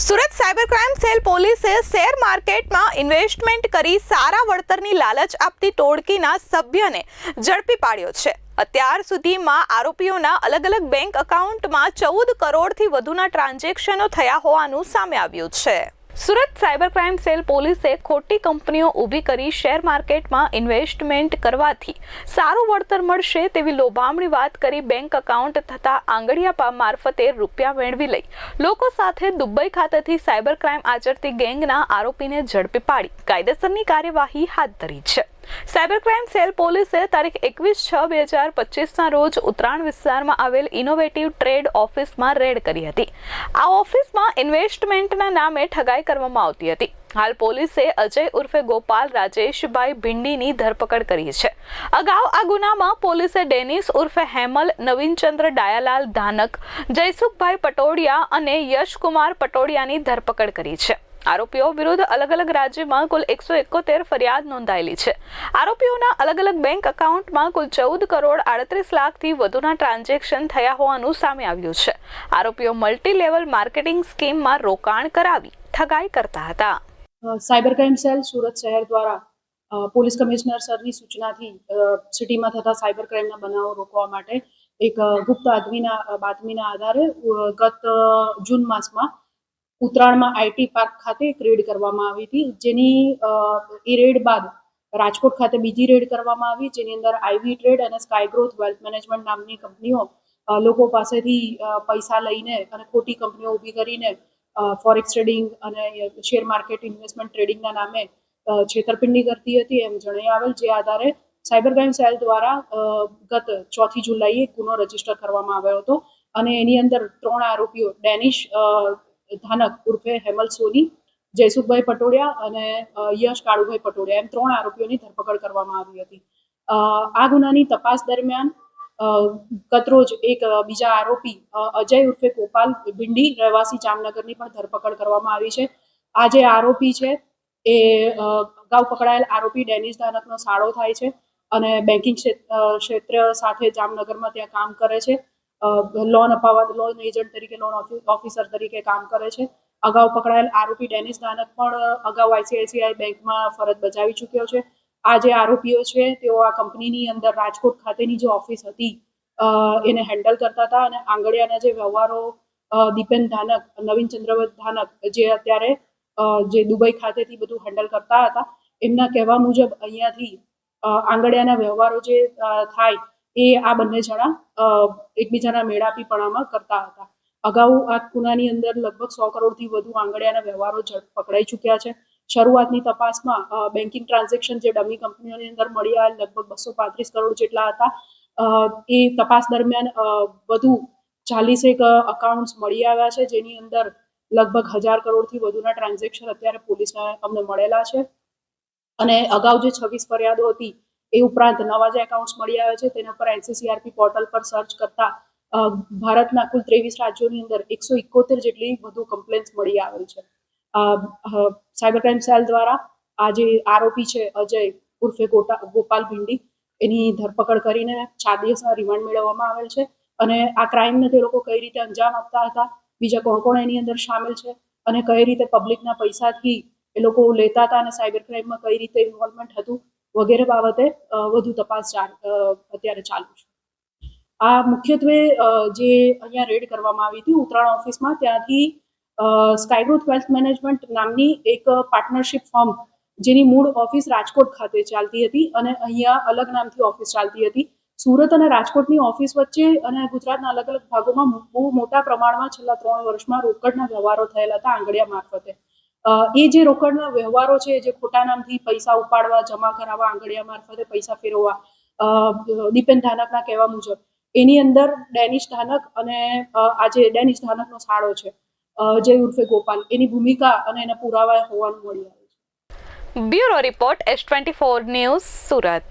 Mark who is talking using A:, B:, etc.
A: Surat cyber crime cell પોલીસે share માર્કેટમાં investment કરી સારા વળતરની લાલચ આપતી ટોળકીના સભ્યને ઝડપી પાડ્યો છે. અત્યાર સુધીમાં આરોપીઓના અલગ અલગ બેંક એકાઉન્ટમાં ચૌદ કરોડથી વધુના ટ્રાન્ઝેક્શનો થયા હોવાનું સામે આવ્યું છે. સુરત સાયબર ક્રાઇમ સેલ પોલીસે ખોટી કંપનીઓ ઊભી કરી શેર માર્કેટમાં ઇન્વેસ્ટમેન્ટ કરવાથી સારું વળતર મળશે તેવી લોભામણી વાત કરી બેંક એકાઉન્ટ તથા આંગળીયા મારફતે રૂપિયા મેળવી લઈ. લોકો સાથે દુબઈ ખાતેથી સાયબર ક્રાઇમ આચરતી ગેંગના આરોપીને ઝડપી પાડી. કાયદેસરની કાર્યવાહી હાથ ધરી છે. સાયબર ક્રાઇમ સેલ પોલીસે તારીખ એકવીસ છ બે હજાર પચીસના રોજ ઉત્તરાયણ વિસ્તારમાં આવેલ ઇનોવેટિવ ટ્રેડ ઓફિસમાં રેડ કરી હતી. આ ઓફિસમાં ઇન્વેસ્ટમેન્ટના નામે ઠગાઈ કરવામાં આવતી હતી. હાલ પોલીસે અજય ઉર્ફે ગોપાલ રાજેશભાઈ ભિંડીની ધરપકડ કરી છે. અગાઉ આ ગુનામાં પોલીસે ડેનિસ ઉર્ફે હેમલ, નવીનચંદ્ર ડાયાલાલ, ધાનક, જયસુખભાઈ પટોડિયા અને યશકુમાર પટોડિયાની ધરપકડ કરી છે. આરોપીઓ વિરુદ્ધ અલગ અલગ રાજ્યમાં કુલ એકસો એકોતેર ફરિયાદ નોંધાયેલી છે. આરોપીઓના અલગ અલગ બેંક એકાઉન્ટમાં કુલ ચૌદ કરોડ આડત્રીસ લાખથી વધુના ટ્રાન્ઝેક્શન થયા હોવાનું સામે આવ્યું છે. આરોપીઓ મલ્ટી લેવલ માર્કેટિંગ સ્કીમમાં રોકાણ કરાવી ઠગાઈ કરતા હતા.
B: સાયબર ક્રાઇમ સેલ સુરત શહેર દ્વારા પોલીસ કમિશનર સરની સૂચનાથી સિટીમાં થતા સાયબર ક્રાઇમના બનાવો રોકવા માટે એક ગુપ્ત આદમીના બાતમીના આધારે ગત જૂન માસમાં ઉત્તરાયણમાં આઈટી પાર્ક ખાતે એક રેડ કરવામાં આવી હતી. જેની એ રેડ બાદ રાજકોટ ખાતે બીજી રેડ કરવામાં આવી, જેની અંદર આઈવી ટ્રેડ અને સ્કાય ગ્રોથ વેલ્થ મેનેજમેન્ટ નામની કંપનીઓ લોકો પાસેથી પૈસા લઈને અને ખોટી કંપનીઓ ઊભી કરીને ફોરેક્સ ટ્રેડિંગ અને શેર માર્કેટ ઇન્વેસ્ટમેન્ટ ટ્રેડિંગના નામે છેતરપિંડી કરતી હતી. એમ જણાઈ આવેલ જે આધારે સાયબર ક્રાઇમ સેલ દ્વારા ગત ચોથી જુલાઈએ ગુનો રજિસ્ટર કરવામાં આવ્યો હતો. અને એની અંદર ત્રણ આરોપીઓ, ડેનિશ ધાનક ઉર્ફે હેમલ સોની, જયસુખભાઈ પટોડિયા અને યશ કાળુભાઈ પટોડિયા એમ ત્રણ આરોપીઓની ધરપકડ કરવામાં આવી હતી. આ ગુનાની તપાસ દરમિયાન કતરોજ એક બીજા આરોપી અજય ઉર્ફે ગોપાલ ભિંડી રહેવાસી જામનગરની પણ ધરપકડ કરવામાં આવી છે. આ જે આરોપી છે, એ અગાઉ પકડાયેલ આરોપી ડેનિશ ધાનકનો સાળો થાય છે અને બેન્કિંગ ક્ષેત્ર સાથે જામનગરમાં ત્યાં કામ કરે છે. લોન અપાવવા લોન એજન્ટ તરીકે લોન ઓફિસર તરીકે કામ કરે છે. અગાઉ પકડાયેલ આરોપી ડેનિસ ધાનક પણ અગાઉ આઈસીઆઈસીઆઈ બેંકમાં ફરજ બજાવી ચૂક્યો છે. આ જે આરોપીઓ છે, તેઓ આ કંપનીની અંદર રાજકોટ ખાતેની જે ઓફિસ હતી એને હેન્ડલ કરતા હતા અને આંગળિયાના જે વ્યવહારો દીપેન ધાનક, નવીન ચંદ્રવત ધાનક, જે અત્યારે જે દુબઈ ખાતેથી બધું હેન્ડલ કરતા હતા, એમના કહેવા મુજબ અહીંયાથી આંગળિયાના વ્યવહારો જે થાય એ આ બંને જણા એકબીજાના મેળાપીપણામાં કરતા હતા. અગાઉ આ ગુનાની અંદર લગભગ સો કરોડથી વધુ આંગળિયાના વ્યવહારો પકડાઈ ચૂક્યા છે. શરૂઆતની તપાસમાં બેન્કિંગ ટ્રાન્ઝેક્શન જે ડમી કંપનીઓની અંદર મળી આવેલ લગભગ બસો પાંત્રીસ કરોડ જેટલા હતા એ તપાસ દરમિયાન વધુ ચાલીસેક અકાઉન્ટ્સ મળી આવ્યા છે, જેની અંદર લગભગ હજાર કરોડથી વધુના ટ્રાન્ઝેક્શન અત્યારે પોલીસને અમને મળેલા છે. અને અગાઉ જે છવ્વીસ ફરિયાદો હતી એ ઉપરાંત નવા જે એકાઉન્ટ્સ મળી આવ્યા છે, તેના પર એનસીસીઆરપી પોર્ટલ પર સર્ચ કરતા ભારતના કુલ ત્રેવીસ રાજ્યોની અંદર એકસો ઇકોતેર જેટલી વધુ કમ્પ્લેન્ટ્સ મળી આવેલ છે. સાયબર ક્રાઇમ સેલ દ્વારા આ જે આરોપી છે, અજય ઉર્ફે ગોપાલ ભીંડી, એની ધરપકડ કરીને ચાર દિવસના રિમાન્ડ મેળવવામાં આવેલ છે અને આ ક્રાઇમને તે લોકો કઈ રીતે અંજામ આપતા હતા, બીજા કોણ કોણ એની અંદર સામેલ છે અને કઈ રીતે પબ્લિકના પૈસાથી એ લોકો લેતા હતા અને સાયબર ક્રાઇમમાં કઈ રીતે ઇન્વોલ્વમેન્ટ હતું વગેરે બાબતે વધુ તપાસ અત્યારે ચાલુ છે. આ મુખ્યત્વે જે અહીંયા રેડ કરવામાં આવી હતી ઉત્તરાયણ ઓફિસમાં, ત્યાંથી સ્કાયગ્રોથ વેલ્થ મેનેજમેન્ટ નામની એક પાર્ટનરશિપ ફર્મ જેની મૂળ ઓફિસ રાજકોટ ખાતે ચાલતી હતી અને અહીંયા અલગ નામથી ઓફિસ ચાલતી હતી. સુરત અને રાજકોટની ઓફિસ વચ્ચે અને ગુજરાતના અલગ અલગ ભાગોમાં બહુ મોટા પ્રમાણમાં છેલ્લા ત્રણ વર્ષમાં રોકડના વ્યવહારો થયેલા હતા આંગળિયા મારફતે. એ જે રોકડના વ્યવહારો છે, જે ખોટા નામથી પૈસા ઉપાડવા, જમા કરાવવા, આંગળિયા મારફતે પૈસા ફેરવવા દીપેન ધાનકના કહેવા મુજબ, એની અંદર ડેનિશ ધાનક અને આજે ડેનિશ ધાનકનો સાળો છે જે ઉર્ફે ગોપાલ, એની ભૂમિકા અને એના પુરાવા હોવાનું મળી આવે છે.
A: Bureau report S twenty four news Surat.